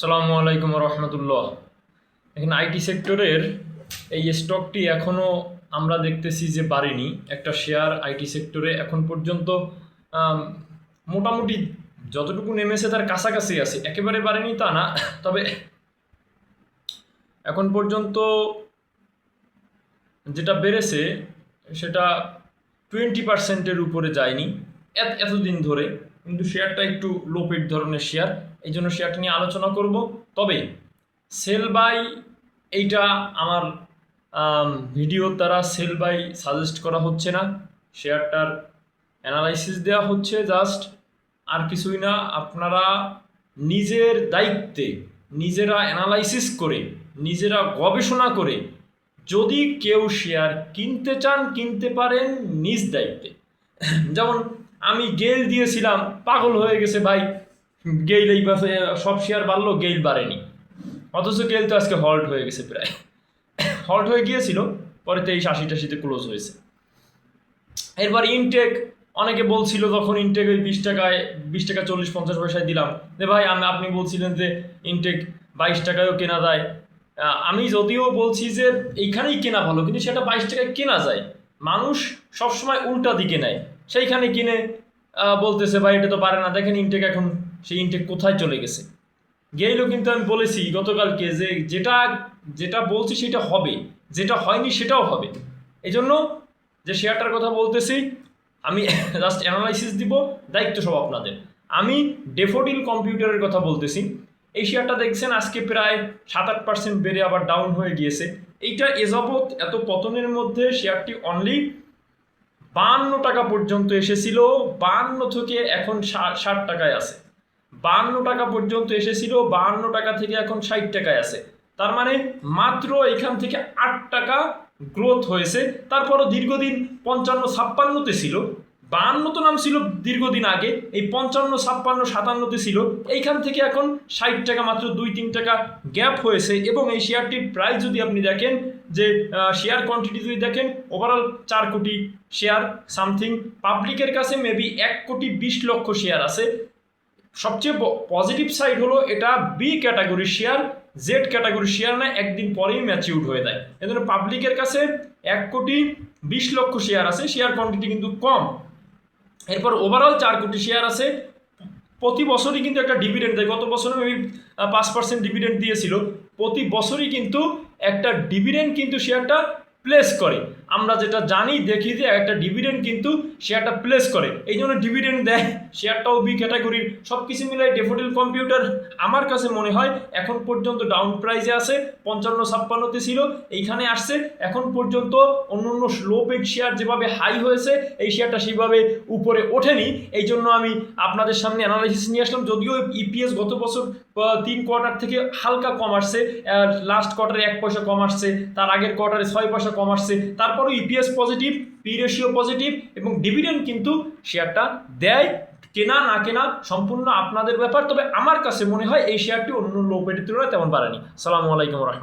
সালামু আলাইকুম রহমতুল্লাহ এখানে আইটি সেক্টরের এই স্টকটি এখনও আমরা দেখতেছি যে বাড়েনি। একটা শেয়ার আইটি সেক্টরে এখন পর্যন্ত মোটামুটি যতটুকু নেমেছে তার কাছাকাছি আছে। একেবারে বাড়েনি তা না, তবে এখন পর্যন্ত যেটা বেড়েছে সেটা টোয়েন্টি পার্সেন্টের উপরে যায়নি। এত, এতদিন ধরে, কিন্তু শেয়ারটা একটু লো পেড ধরনের শেয়ার এই জন্য শেয়ারটা নিয়ে আলোচনা করব। তবে সেল বাই এইটা আমার ভিডিওর দ্বারা সেল বাই সাজেস্ট করা হচ্ছে না। শেয়ারটার অ্যানালাইসিস দেওয়া হচ্ছে জাস্ট আর কিছুই না, আপনারা নিজের দায়িত্বে, নিজেরা অ্যানালাইসিস করে, নিজেরা গবেষণা করে, যদি কেউ শেয়ার কিনতে চান, কিনতে পারেন নিজ দায়িত্বে। যেমন আমি গেল দিয়েছিলাম, পাগল হয়ে গেছে ভাই। গেইল এই সব শেয়ার বাড়লো, গেইল বাড়েনি। অথচ গেইল তো আজকে হল্ট হয়ে গেছে প্রায়। হল্ট হয়ে গিয়েছিল, পরে তেইশ আশি টাশিতে ক্লোজ হয়েছে। এরপর ইনটেক অনেকে বলছিল তখন ইনটেক ওই বিশ টাকায়, বিশ টাকা চল্লিশ পঞ্চাশ পয়সায় দিলাম। যে ভাই, আমি, আপনি বলছিলেন যে ইনটেক বাইশ টাকায়ও কেনা যায়। আমি যদিও বলছি যে এইখানেই কেনা ভালো, কিন্তু সেটা বাইশ টাকায় কেনা যায়। মানুষ সবসময় উল্টা দিকে নেয়। সেইখানে কিনে বলতেছে, ভাই, এটা তো পারে না। দেখেন ইনটেক এখন, সেই ইনটেক কোথায় চলে গেছে? গেইলও কিন্তু আমি বলেছি গতকালকে যে, যেটা যেটা বলছি সেটা হবে। যেটা হয়নি সেটাও হবে। এই জন্য যে শেয়ারটার কথা বলতেছি, আমি জাস্ট অ্যানালাইসিস দিব, দায়িত্ব সব আপনাদের। আমি ডেফোডিল কম্পিউটারের কথা বলতেছি। এই শেয়ারটা দেখছেন, আজকে প্রায় সাত আট পার্সেন্ট বেড়ে আবার ডাউন হয়ে গিয়েছে। এইটা এযাবৎ এত পতনের মধ্যে শেয়ারটি অনলি বাহান্ন টাকা পর্যন্ত এসেছিল, বান্ন থেকে এখন ষাট টাকায় আছে। বান্ন টাকা পর্যন্ত এসেছিল, বান্ন টাকা থেকে এখন ষাট টাকায় আছে। তার মানে মাত্র এখান থেকে আট টাকা গ্রোথ হয়েছে। তারপরও দীর্ঘদিন পঞ্চান্ন ছাপ্পান্নতে ছিল। বাহান্ন তো নাম ছিল দীর্ঘদিন আগে, এই পঞ্চান্ন, ছাপ্পান্ন, সাতান্নতে ছিল। এইখান থেকে এখন ষাট টাকা মাত্র দুই, তিন টাকা গ্যাপ হয়েছে এবং এই শেয়ারটির প্রাইস যদি আপনি দেখেন যে শেয়ার কোয়ান্টিটি যদি দেখেন ওভারঅল চার কোটি শেয়ার সামথিং পাবলিকের কাছে মেবি এক কোটি বিশ লক্ষ শেয়ার আছে। সবচেয়ে পজিটিভ সাইড হলো এটা বি ক্যাটাগরির শেয়ার জেড ক্যাটাগরির শেয়ার না, একদিন পরেই ম্যাচিউড হয়ে যায়। এজন্য পাবলিকের কাছে এক কোটি বিশ লক্ষ শেয়ার আছে শেয়ার কোয়ান্টিটি কিন্তু কম। এরপর ওভারঅল চার কোটি শেয়ার আছে। প্রতি বছরই কিন্তু একটা ডিভিডেন্ড দেয়। গত বছরে মেবি পাঁচ পার্সেন্ট ডিভিডেন্ড দিয়েছিল। প্রতি বছরই কিন্তু একটা ডিভিডেন্ড কিন্তু শেয়ারটা প্লেস করে। আমরা যেটা জানি, দেখি যে একটা ডিভিডেন্ড কিন্তু শেয়ারটা প্লেস করে। এই জন্য ডিভিডেন্ড দেয় শেয়ারটাও বি ক্যাটাগরির সব কিছু মিলাই ডেফোডিল কম্পিউটার আমার কাছে মনে হয় এখন পর্যন্ত ডাউন প্রাইজে আছে পঞ্চান্ন ছাপ্পান্নতে ছিল, এইখানে আসছে। এখন পর্যন্ত অন্য অন্য লো পেড শেয়ার যেভাবে হাই হয়েছে, এই শেয়ারটা সেইভাবে উপরে ওঠেনি। এই জন্য আমি আপনাদের সামনে অ্যানালাইসিস নিয়ে আসলাম। যদিও ইপিএস গত বছর তিন কোয়ার্টার থেকে হালকা কম আসছে লাস্ট কোয়ার্টারে এক পয়সা কম আসছে, তার আগের কোয়ার্টারে ছয় পয়সা কম আসছে তারপরও EPS positive P ratio positive এবং ডিভিডেন্ড কিন্তু শেয়ারটা দেয়। কেনা না কেনা সম্পূর্ণ আপনাদের ব্যাপার, তবে আমার কাছে মনে হয় এই শেয়ারটি অন্য লোকের তুলনায় তেমন বাড়েনি। সালামু আলাইকুম রহমতুল্লাহ।